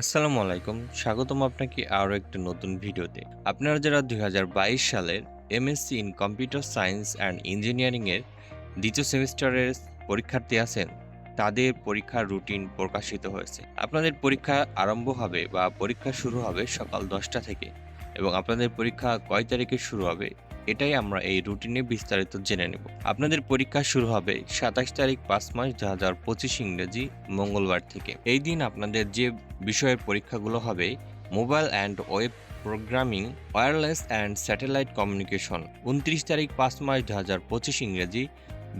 আসসালামু আলাইকুম। স্বাগতম আপনাকে আরও একটি নতুন ভিডিওতে। আপনারা যারা দুই হাজার বাইশ সালের MSc in computer science and ইঞ্জিনিয়ারিংয়ের দ্বিতীয় সেমিস্টারের পরীক্ষার্থী আছেন, তাদের পরীক্ষার রুটিন প্রকাশিত হয়েছে। আপনাদের পরীক্ষা আরম্ভ হবে বা পরীক্ষা শুরু হবে সকাল দশটা থেকে এবং আপনাদের পরীক্ষা কয় তারিখে শুরু হবে এটাই আমরা এই রুটিনে বিস্তারিত জেনে নেব। আপনাদের পরীক্ষা শুরু হবে সাতাশ তারিখ পাঁচ মাস দু হাজার পঁচিশ ইংরেজি মঙ্গলবার থেকে। এই দিন আপনাদের যে বিষয়ের পরীক্ষাগুলো হবে, mobile and web programming, wireless and satellite communication, উনত্রিশ তারিখ পাঁচ মাস দু হাজার পঁচিশ ইংরেজি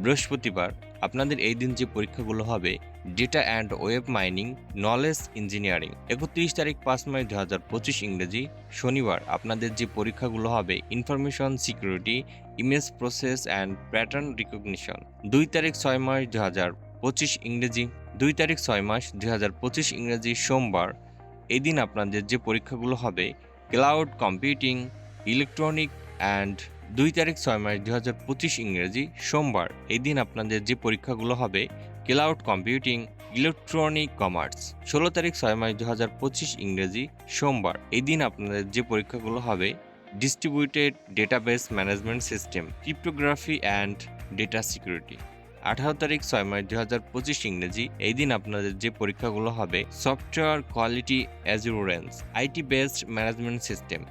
বৃহস্পতিবার। আপনাদের এই দিন যে পরীক্ষাগুলো হবে data and web mining knowledge engineering একত্রিশ তারিখ পাঁচ মাস দু হাজার পঁচিশ ইংরেজি শনিবার। আপনাদের যে পরীক্ষাগুলো হবে information security image process and pattern recognition দুই তারিখ ছয় মাস দু হাজার পঁচিশ ইংরেজি। দুই তারিখ ছয় মাস দু হাজার পঁচিশ ইংরেজি সোমবার। এদিন আপনাদের যে পরীক্ষাগুলো হবে ক্লাউড কম্পিউটিং ইলেকট্রনিক অ্যান্ড দুই তারিখ ছয় মাস দুই হাজার পঁচিশ ইংরেজি সোমবার, এই দিন আপনাদের যে পরীক্ষাগুলো হবে, ক্লাউড কম্পিউটিং, ইলেকট্রনিক কমার্স। ষোলো তারিখ ছয় মাস দু হাজার পঁচিশ ইংরেজি সোমবার, এই দিন আপনাদের যে পরীক্ষাগুলো হবে, distributed database management system, cryptography and data security. আঠারো তারিখ ছয় মাস দুই হাজার পঁচিশ ইংরেজি, এই দিন আপনাদের যে পরীক্ষাগুলো হবে, software quality assurance IT based management system.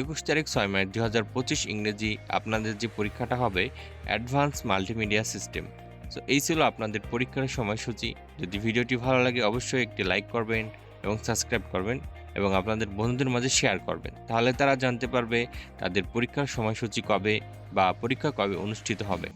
একুশ তারিখ ছয় মার্চ দু হাজার পঁচিশ ইংরেজি আপনাদের যে পরীক্ষাটা হবে অ্যাডভান্স মাল্টিমিডিয়া সিস্টেম সো এই ছিল আপনাদের পরীক্ষার সময়সূচি। যদি ভিডিওটি ভালো লাগে, অবশ্যই একটি লাইক করবেন এবং সাবস্ক্রাইব করবেন এবং আপনাদের বন্ধুদের মাঝে শেয়ার করবেন। তাহলে তারা জানতে পারবে তাদের পরীক্ষার সময়সূচি কবে বা পরীক্ষা কবে অনুষ্ঠিত হবে।